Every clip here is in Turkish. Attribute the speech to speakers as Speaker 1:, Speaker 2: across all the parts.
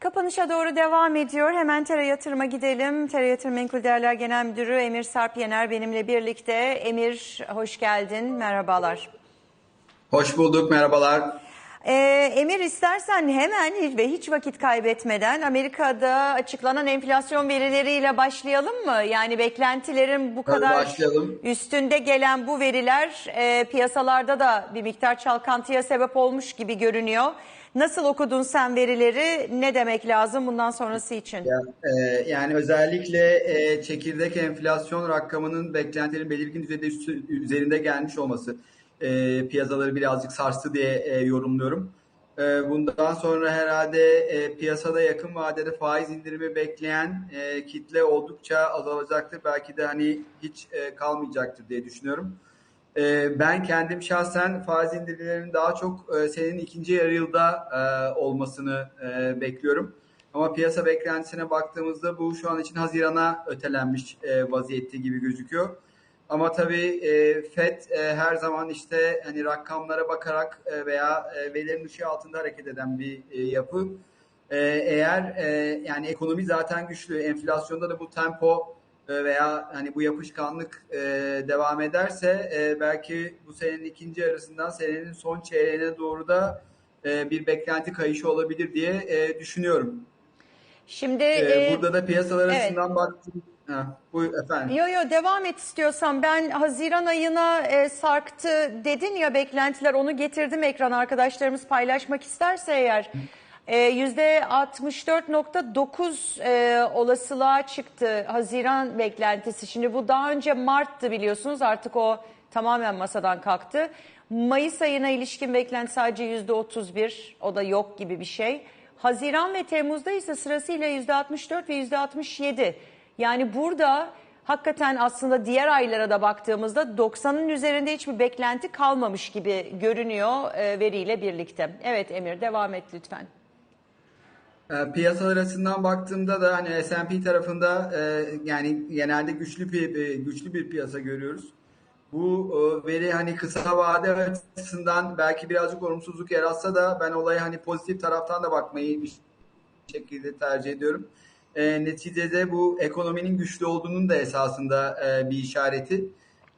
Speaker 1: Kapanışa doğru devam ediyor. Hemen Tera Yatırım'a gidelim. Tera Yatırım Menkul Değerler Genel Müdürü Emir Sarp Yener benimle birlikte. Emir hoş geldin. Merhabalar.
Speaker 2: Hoş bulduk, merhabalar.
Speaker 1: Ee, Emir istersen hemen ve hiç vakit kaybetmeden Amerika'da açıklanan enflasyon verileriyle başlayalım mı? Yani beklentilerin bu kadar
Speaker 2: başlayalım.
Speaker 1: üstünde gelen bu veriler e, piyasalarda da bir miktar çalkantıya sebep olmuş gibi görünüyor. Nasıl okudun sen verileri? Ne demek lazım bundan sonrası için?
Speaker 2: Ya, e, yani özellikle e, çekirdek enflasyon rakamının beklentilerin belirgin düzeyde üzerinde gelmiş olması e, piyasaları birazcık sarstı diye e, yorumluyorum. E, bundan sonra herhalde e, piyasada yakın vadede faiz indirimi bekleyen e, kitle oldukça azalacaktır. Belki de hani hiç e, kalmayacaktır diye düşünüyorum. E, ben kendim şahsen faiz indirimlerinin daha çok e, senenin ikinci yarı yılda e, olmasını e, bekliyorum. Ama piyasa beklentisine baktığımızda bu şu an için Haziran'a ötelenmiş vaziyette gibi gözüküyor. Ama tabii FED her zaman işte hani rakamlara bakarak veya e, verilerin ışığı altında hareket eden bir yapı. Eğer yani ekonomi zaten güçlü, enflasyonda da bu tempo veya hani bu yapışkanlık e, devam ederse e, belki bu senenin ikinci yarısından senenin son çeyreğine doğru da e, bir beklenti kayışı olabilir diye e, düşünüyorum.
Speaker 1: Şimdi
Speaker 2: E,
Speaker 1: e,
Speaker 2: burada da piyasalar
Speaker 1: evet.
Speaker 2: arasından baktım. Ha, buyur efendim.
Speaker 1: Yo yo devam et istiyorsan ben Haziran ayına e, sarktı dedin ya beklentiler onu getirdim ekran arkadaşlarımız paylaşmak isterse eğer e, yüzde 64.9 e, olasılığa çıktı Haziran beklentisi. Şimdi bu daha önce Mart'tı biliyorsunuz artık o tamamen masadan kalktı. Mayıs ayına ilişkin beklenti sadece %31 o da yok gibi bir şey. Haziran ve Temmuz'da ise sırasıyla %64 ve %67. Yani burada hakikaten aslında diğer aylara da baktığımızda 90'ın üzerinde hiçbir beklenti kalmamış gibi görünüyor e, veriyle birlikte. Evet Emir devam et lütfen.
Speaker 2: E, Piyasalar arasından baktığımda da hani S&P tarafında e, yani genelde güçlü bir bir- güçlü bir piyasa görüyoruz. Bu e, veri hani kısa vade açısından belki birazcık olumsuzluk yaratsa da ben olaya hani pozitif taraftan da bakmayı bir şekilde tercih ediyorum. E, neticede bu ekonominin güçlü olduğunun da esasında e, bir işareti.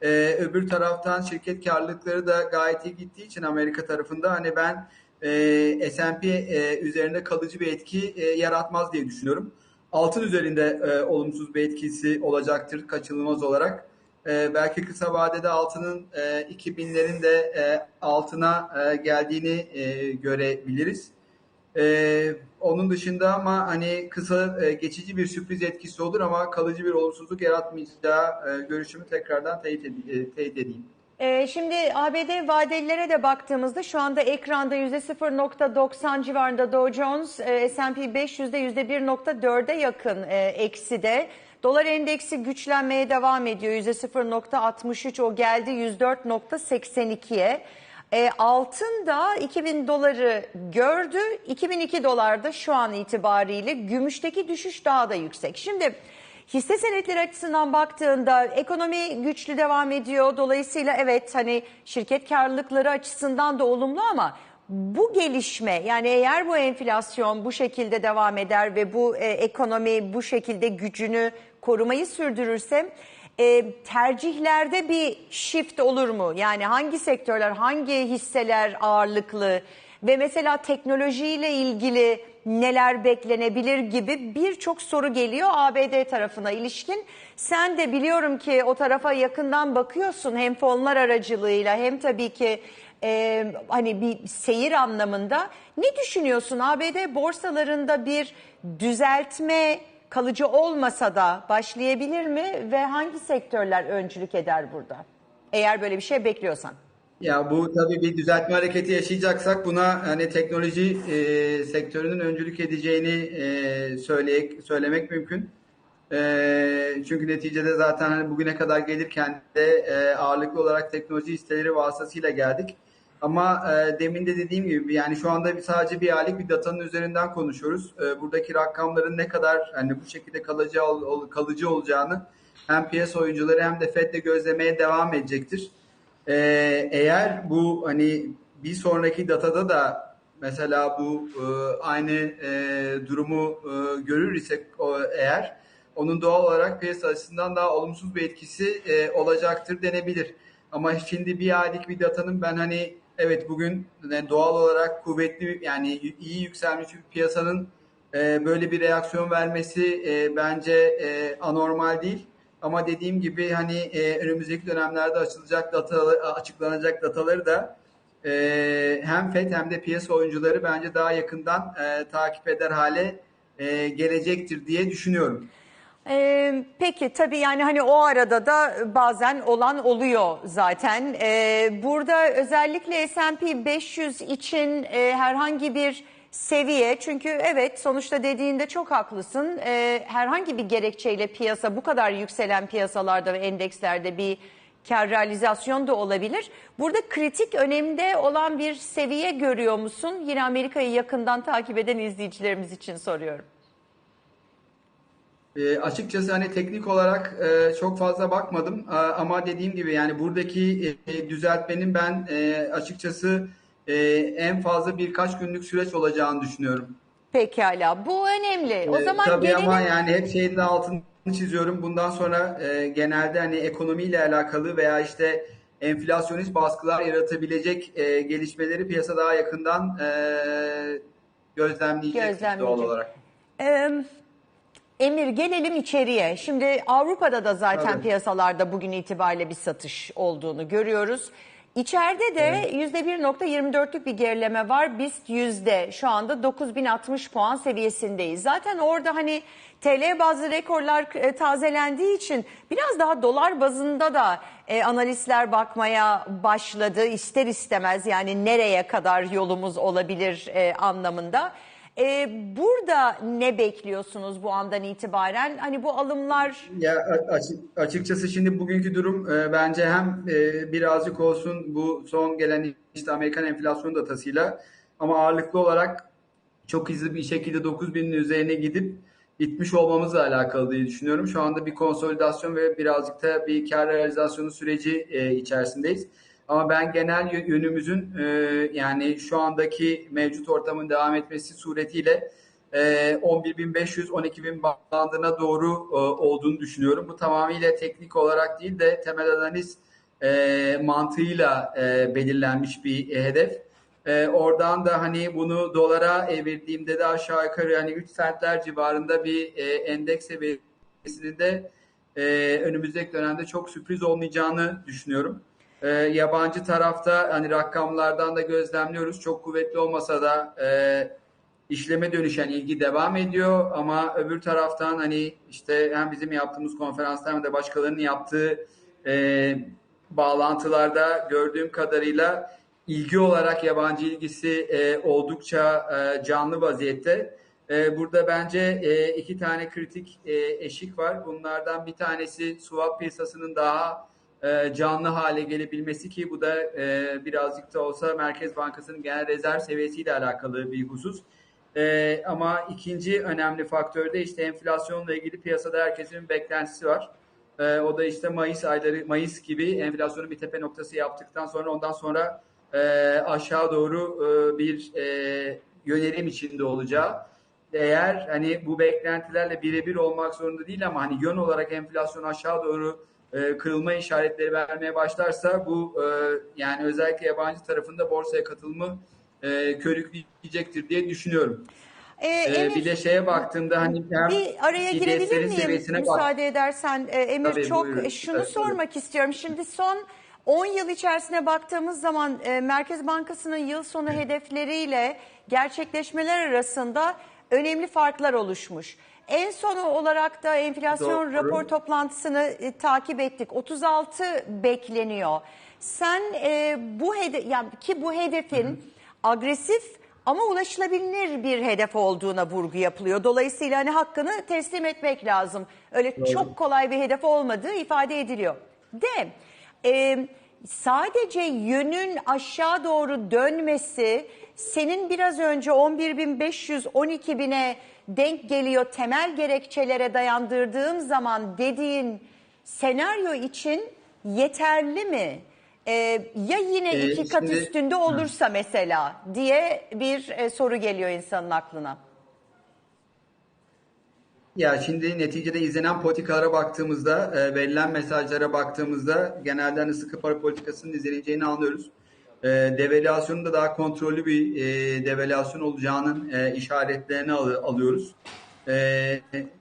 Speaker 2: E, öbür taraftan şirket karlılıkları da gayet iyi gittiği için Amerika tarafında hani ben e, S&P e, üzerinde kalıcı bir etki e, yaratmaz diye düşünüyorum. Altın üzerinde e, olumsuz bir etkisi olacaktır kaçınılmaz olarak. E, belki kısa vadede altının e, 2000'lerin de e, altına e, geldiğini e, görebiliriz. Ee, onun dışında ama hani kısa e, geçici bir sürpriz etkisi olur ama kalıcı bir olumsuzluk yaratmayacağı e, görüşümü tekrardan teyit, ed- e, teyit edeyim.
Speaker 1: Ee, şimdi ABD vadelilere de baktığımızda şu anda ekranda %0.90 civarında Dow Jones, S&P 500'de %1.4'e yakın e, ekside. Dolar endeksi güçlenmeye devam ediyor. %0.63 o geldi 104.82'ye. E, altın da 2000 doları gördü. 2002 dolarda şu an itibariyle gümüşteki düşüş daha da yüksek. Şimdi hisse senetleri açısından baktığında ekonomi güçlü devam ediyor. Dolayısıyla evet hani şirket karlılıkları açısından da olumlu ama bu gelişme yani eğer bu enflasyon bu şekilde devam eder ve bu e, ekonomi bu şekilde gücünü korumayı sürdürürse e, tercihlerde bir shift olur mu? Yani hangi sektörler, hangi hisseler ağırlıklı ve mesela teknolojiyle ilgili neler beklenebilir gibi birçok soru geliyor ABD tarafına ilişkin. Sen de biliyorum ki o tarafa yakından bakıyorsun hem fonlar aracılığıyla hem tabii ki e, hani bir seyir anlamında. Ne düşünüyorsun ABD borsalarında bir düzeltme kalıcı olmasa da başlayabilir mi ve hangi sektörler öncülük eder burada? Eğer böyle bir şey bekliyorsan.
Speaker 2: Ya bu tabii bir düzeltme hareketi yaşayacaksak buna hani teknoloji e, sektörünün öncülük edeceğini e, söyleyek, söylemek mümkün. E, çünkü neticede zaten hani bugüne kadar gelirken de e, ağırlıklı olarak teknoloji hisseleri vasıtasıyla geldik. Ama e, demin de dediğim gibi yani şu anda sadece bir aylık bir datanın üzerinden konuşuyoruz. E, buradaki rakamların ne kadar hani bu şekilde kalıcı ol- kalıcı olacağını hem piyasa oyuncuları hem de FED de gözlemeye devam edecektir. Ee, eğer bu hani bir sonraki datada da mesela bu e, aynı e, durumu e, görür isek o, eğer onun doğal olarak piyasa açısından daha olumsuz bir etkisi e, olacaktır denebilir. Ama şimdi bir aylık bir datanın ben hani evet bugün yani doğal olarak kuvvetli yani iyi yükselmiş bir piyasanın e, böyle bir reaksiyon vermesi e, bence e, anormal değil. Ama dediğim gibi hani e, önümüzdeki dönemlerde açılacak data, açıklanacak dataları da e, hem FED hem de piyasa oyuncuları bence daha yakından e, takip eder hale e, gelecektir diye düşünüyorum.
Speaker 1: Ee, peki tabii yani hani o arada da bazen olan oluyor zaten. Ee, burada özellikle S&P 500 için e, herhangi bir seviye çünkü evet sonuçta dediğinde çok haklısın. Ee, herhangi bir gerekçeyle piyasa bu kadar yükselen piyasalarda ve endekslerde bir kar realizasyon da olabilir. Burada kritik önemde olan bir seviye görüyor musun? Yine Amerika'yı yakından takip eden izleyicilerimiz için soruyorum.
Speaker 2: E, açıkçası hani teknik olarak e, çok fazla bakmadım e, ama dediğim gibi yani buradaki e, düzeltmenin ben e, açıkçası e, en fazla birkaç günlük süreç olacağını düşünüyorum.
Speaker 1: Pekala bu önemli. O
Speaker 2: E,
Speaker 1: zaman
Speaker 2: tabii
Speaker 1: gelelim.
Speaker 2: ama yani hep şeyin de altını çiziyorum. Bundan sonra e, genelde hani ekonomiyle alakalı veya işte enflasyonist baskılar yaratabilecek e, gelişmeleri piyasa daha yakından e, gözlemleyecek,
Speaker 1: Gözlemleyecek.
Speaker 2: doğal olarak.
Speaker 1: Ee, Emir gelelim içeriye. Şimdi Avrupa'da da zaten
Speaker 2: Tabii.
Speaker 1: piyasalarda bugün itibariyle bir satış olduğunu görüyoruz. İçeride de %1.24'lük bir gerileme var. BIST yüzde şu anda 9060 puan seviyesindeyiz. Zaten orada hani TL bazlı rekorlar e, tazelendiği için biraz daha dolar bazında da e, analistler bakmaya başladı. İster istemez yani nereye kadar yolumuz olabilir e, anlamında. E, burada ne bekliyorsunuz bu andan itibaren? Hani bu alımlar
Speaker 2: Ya açıkçası şimdi bugünkü durum e, bence hem e, birazcık olsun bu son gelen işte Amerikan enflasyon datasıyla ama ağırlıklı olarak çok hızlı bir şekilde 9000'in üzerine gidip gitmiş olmamızla alakalı diye düşünüyorum. Şu anda bir konsolidasyon ve birazcık da bir kar realizasyonu süreci e, içerisindeyiz. Ama ben genel yö- yönümüzün e, yani şu andaki mevcut ortamın devam etmesi suretiyle e, 11.500-12.000 bandına doğru e, olduğunu düşünüyorum. Bu tamamıyla teknik olarak değil de temel analiz e, mantığıyla e, belirlenmiş bir e, hedef. E, oradan da hani bunu dolara evirdiğimde de aşağı yukarı hani 3 centler civarında bir e, endeks seviyesinin de e, önümüzdeki dönemde çok sürpriz olmayacağını düşünüyorum. E, yabancı tarafta hani rakamlardan da gözlemliyoruz. Çok kuvvetli olmasa da e, işleme dönüşen ilgi devam ediyor ama öbür taraftan hani işte hem bizim yaptığımız konferanslar hem de başkalarının yaptığı e, bağlantılarda gördüğüm kadarıyla ilgi olarak yabancı ilgisi e, oldukça e, canlı vaziyette. E, burada bence e, iki tane kritik e, eşik var. Bunlardan bir tanesi swap piyasasının daha e, canlı hale gelebilmesi ki bu da e, birazcık da olsa Merkez Bankası'nın genel rezerv seviyesiyle alakalı bir husus. E, ama ikinci önemli faktör de işte enflasyonla ilgili piyasada herkesin beklentisi var. E, o da işte Mayıs ayları, Mayıs gibi enflasyonun bir tepe noktası yaptıktan sonra ondan sonra e, aşağı doğru e, bir e, yönelim içinde olacağı. Eğer hani bu beklentilerle birebir olmak zorunda değil ama hani yön olarak enflasyon aşağı doğru e, kırılma işaretleri vermeye başlarsa bu e, yani özellikle yabancı tarafında borsaya katılımı e, körükleyecektir diye düşünüyorum.
Speaker 1: Ee, Emir,
Speaker 2: bir de şeye baktığımda hani
Speaker 1: bir araya girebilir miyim
Speaker 2: seviyesine bak.
Speaker 1: müsaade edersen Emir
Speaker 2: Tabii,
Speaker 1: çok
Speaker 2: buyurun.
Speaker 1: şunu
Speaker 2: Evet, buyurun.
Speaker 1: sormak istiyorum. Şimdi son 10 yıl içerisine baktığımız zaman e, Merkez Bankası'nın yıl sonu hedefleriyle gerçekleşmeler arasında önemli farklar oluşmuş. En sonu olarak da enflasyon
Speaker 2: Doğru.
Speaker 1: rapor toplantısını e, takip ettik. 36 bekleniyor. Sen e, bu hedef yani ki bu hedefin agresif ama ulaşılabilir bir hedef olduğuna vurgu yapılıyor. Dolayısıyla hani hakkını teslim etmek lazım. Öyle çok kolay bir hedef olmadığı ifade ediliyor. De e, sadece yönün aşağı doğru dönmesi senin biraz önce 11.500 12.000'e denk geliyor temel gerekçelere dayandırdığım zaman dediğin senaryo için yeterli mi? E, ya yine
Speaker 2: Ee,
Speaker 1: iki kat
Speaker 2: şimdi-
Speaker 1: üstünde olursa mesela diye bir e, soru geliyor insanın aklına.
Speaker 2: Ya şimdi neticede izlenen politikalara baktığımızda, e, verilen mesajlara baktığımızda genelde hani sıkı para politikasının izleneceğini anlıyoruz. E, devalüasyonun da daha kontrollü bir e, devalüasyon olacağının e, işaretlerini al- alıyoruz. E,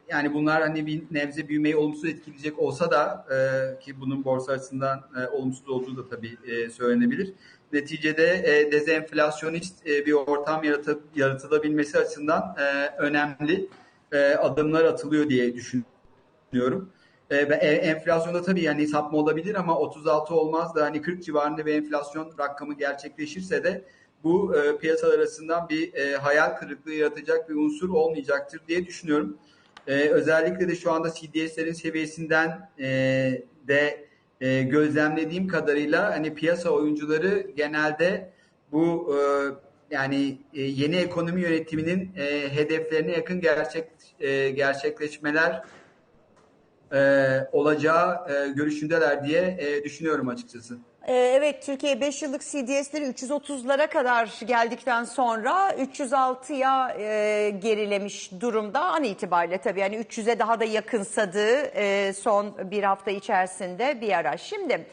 Speaker 2: yani bunlar hani bir nebze büyümeyi olumsuz etkileyecek olsa da e, ki bunun borsa açısından e, olumsuz olduğu da tabii e, söylenebilir. Neticede e, dezenflasyonist e, bir ortam yaratıp, yaratılabilmesi açısından e, önemli e, adımlar atılıyor diye düşünüyorum. E, ve e, enflasyonda tabii yani sapma olabilir ama 36 olmaz da hani 40 civarında bir enflasyon rakamı gerçekleşirse de bu e, piyasalar arasından bir e, hayal kırıklığı yaratacak bir unsur olmayacaktır diye düşünüyorum. E, özellikle de şu anda CDS'lerin seviyesinden e, de e, gözlemlediğim kadarıyla hani piyasa oyuncuları genelde bu e, yani e, yeni ekonomi yönetiminin e, hedeflerine yakın gerçek e, gerçekleşmeler e, olacağı e, görüşündeler diye e, düşünüyorum açıkçası.
Speaker 1: Ee, Evet Türkiye 5 yıllık CDS'leri 330'lara kadar geldikten sonra 306'ya e, gerilemiş durumda an itibariyle tabii yani 300'e daha da yakınsadığı e, son bir hafta içerisinde bir ara. Şimdi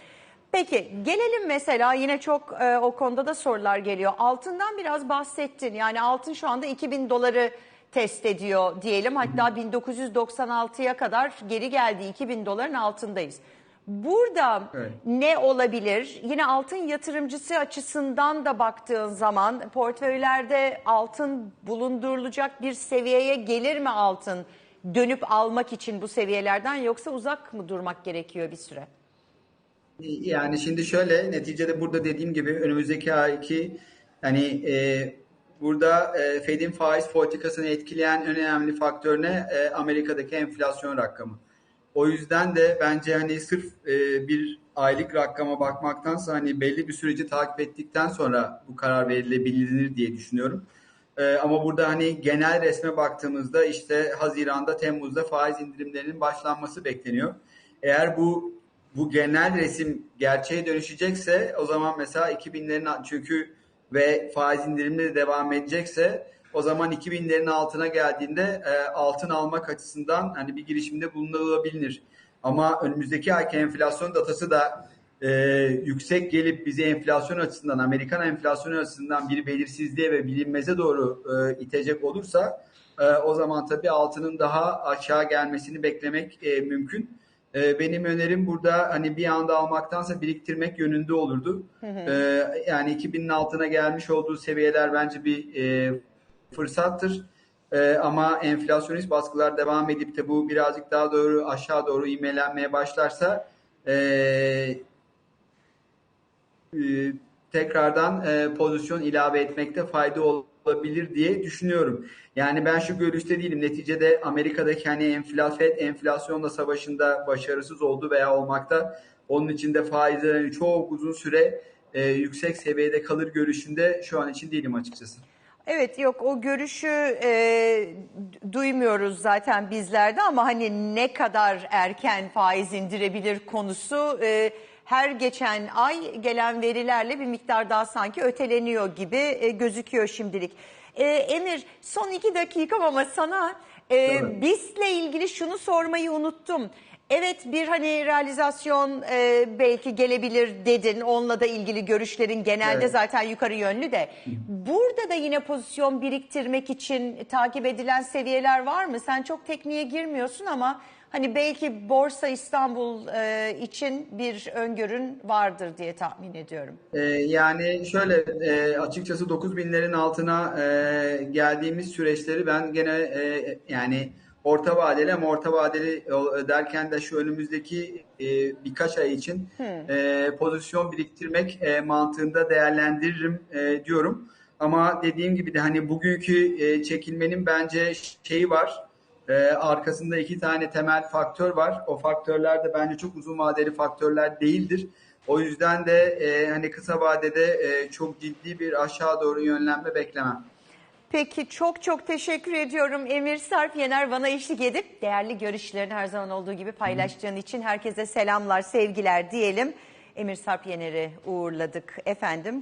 Speaker 1: peki gelelim mesela yine çok e, o konuda da sorular geliyor. Altından biraz bahsettin yani altın şu anda 2000 doları test ediyor diyelim hatta 1996'ya kadar geri geldi 2000 doların altındayız. Burada
Speaker 2: Evet.
Speaker 1: ne olabilir? Yine altın yatırımcısı açısından da baktığın zaman portföylerde altın bulundurulacak bir seviyeye gelir mi altın? Dönüp almak için bu seviyelerden yoksa uzak mı durmak gerekiyor bir süre?
Speaker 2: Yani şimdi şöyle neticede burada dediğim gibi önümüzdeki ayki hani e, burada e, Fed'in faiz politikasını etkileyen en önemli faktör ne? E, Amerika'daki enflasyon rakamı. O yüzden de bence hani sırf e, bir aylık rakama bakmaktansa hani belli bir süreci takip ettikten sonra bu karar verilebilir diye düşünüyorum. E, ama burada hani genel resme baktığımızda işte Haziran'da, Temmuz'da faiz indirimlerinin başlanması bekleniyor. Eğer bu bu genel resim gerçeğe dönüşecekse o zaman mesela 2000'lerin çünkü ve faiz indirimleri de devam edecekse o zaman 2000'lerin altına geldiğinde e, altın almak açısından hani bir girişimde bulunulabilir. Ama önümüzdeki ayki enflasyon datası da e, yüksek gelip bizi enflasyon açısından, Amerikan enflasyonu açısından bir belirsizliğe ve bilinmeze doğru e, itecek olursa e, o zaman tabii altının daha aşağı gelmesini beklemek e, mümkün. E, benim önerim burada hani bir anda almaktansa biriktirmek yönünde olurdu. E, yani 2000'in altına gelmiş olduğu seviyeler bence bir e, fırsattır. E, ama enflasyonist baskılar devam edip de bu birazcık daha doğru aşağı doğru imelenmeye başlarsa e, e, tekrardan e, pozisyon ilave etmekte fayda olabilir diye düşünüyorum. Yani ben şu görüşte değilim. Neticede Amerika'daki hani enflasyon, enflasyonla savaşında başarısız oldu veya olmakta. Onun için de faizler hani çok uzun süre e, yüksek seviyede kalır görüşünde şu an için değilim açıkçası.
Speaker 1: Evet yok o görüşü e, duymuyoruz zaten bizlerde ama hani ne kadar erken faiz indirebilir konusu e, her geçen ay gelen verilerle bir miktar daha sanki öteleniyor gibi e, gözüküyor şimdilik. E, Emir son iki dakikam ama sana e. BIST'le ilgili şunu sormayı unuttum. Evet bir hani realizasyon e, belki gelebilir dedin. Onunla da ilgili görüşlerin genelde
Speaker 2: Evet.
Speaker 1: zaten yukarı yönlü de. Burada da yine pozisyon biriktirmek için takip edilen seviyeler var mı? Sen çok tekniğe girmiyorsun ama hani belki Borsa İstanbul e, için bir öngörün vardır diye tahmin ediyorum.
Speaker 2: Ee, yani şöyle e, açıkçası 9000'lerin altına e, geldiğimiz süreçleri ben gene e, yani orta vadeli ama orta vadeli e, derken de şu önümüzdeki e, birkaç ay için e, pozisyon biriktirmek e, mantığında değerlendiririm e, diyorum. Ama dediğim gibi de hani bugünkü e, çekilmenin bence şeyi var. Ee, arkasında iki tane temel faktör var. O faktörler de bence çok uzun vadeli faktörler değildir. O yüzden de e, hani kısa vadede e, çok ciddi bir aşağı doğru yönlenme beklemem.
Speaker 1: Peki çok çok teşekkür ediyorum Emir Sarp Yener bana eşlik edip değerli görüşlerini her zaman olduğu gibi paylaştığın için herkese selamlar, sevgiler diyelim. Emir Sarp Yener'i uğurladık efendim.